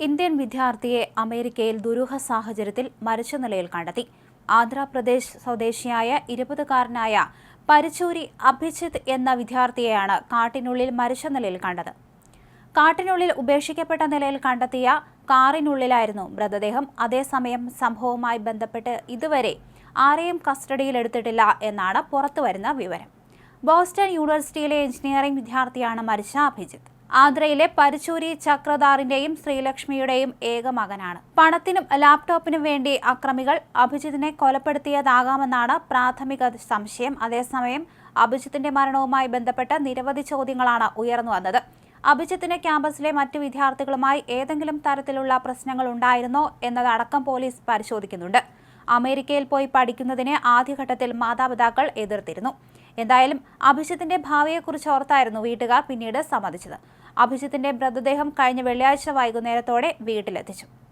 Indian വിദ്യാർത്ഥിയെ അമേരിക്കയിൽ ദുരൂഹ സാഹചര്യത്തിൽ മരിച്ച നിലയിൽ കണ്ടെത്തി. ആന്ധ്രാപ്രദേശ് സ്വദേശിയായ ഇരുപതുകാരനായ പരിച്ചൂരി അഭിജിത്ത് എന്ന വിദ്യാർത്ഥിയെയാണ് കാട്ടിനുള്ളിൽ മരിച്ച നിലയിൽ കണ്ടത്. കാട്ടിനുള്ളിൽ ഉപേക്ഷിക്കപ്പെട്ട നിലയിൽ കണ്ടെത്തിയ കാറിനുള്ളിലായിരുന്നു മൃതദേഹം. അതേസമയം സംഭവവുമായി ബന്ധപ്പെട്ട് ഇതുവരെ ആരെയും കസ്റ്റഡിയിലെടുത്തിട്ടില്ല എന്നാണ് പുറത്തുവരുന്ന വിവരം. ബോസ്റ്റൺ യൂണിവേഴ്സിറ്റിയിലെ എഞ്ചിനീയറിംഗ് വിദ്യാർത്ഥിയാണ് മരിച്ച അഭിജിത്ത്. ആന്ധ്രയിലെ പരിച്ചൂരി ചക്രധാറിന്റെയും ശ്രീലക്ഷ്മിയുടെയും ഏക മകനാണ്. പണത്തിനും ലാപ്ടോപ്പിനും വേണ്ടി അക്രമികൾ അഭിജിത്തിനെ കൊലപ്പെടുത്തിയതാകാമെന്നാണ് പ്രാഥമിക സംശയം. അതേസമയം അഭിജിത്തിന്റെ മരണവുമായി ബന്ധപ്പെട്ട് നിരവധി ചോദ്യങ്ങളാണ് ഉയർന്നു വന്നത്. അഭിജിത്തിന് ക്യാമ്പസിലെ മറ്റു വിദ്യാർത്ഥികളുമായി ഏതെങ്കിലും തരത്തിലുള്ള പ്രശ്നങ്ങൾ ഉണ്ടായിരുന്നോ എന്നതടക്കം പോലീസ് പരിശോധിക്കുന്നുണ്ട്. അമേരിക്കയിൽ പോയി പഠിക്കുന്നതിനെ ആദ്യഘട്ടത്തിൽ മാതാപിതാക്കൾ എതിർത്തിരുന്നു. എന്തായാലും അഭിജിത്തിന്റെ ഭാവിയെക്കുറിച്ച് ഓർത്തായിരുന്നു വീട്ടുകാർ പിന്നീട് സമ്മതിച്ചത്. അഭിജിത്തിന്റെ മൃതദേഹം കഴിഞ്ഞ വെള്ളിയാഴ്ച വൈകുന്നേരത്തോടെ വീട്ടിലെത്തിച്ചു.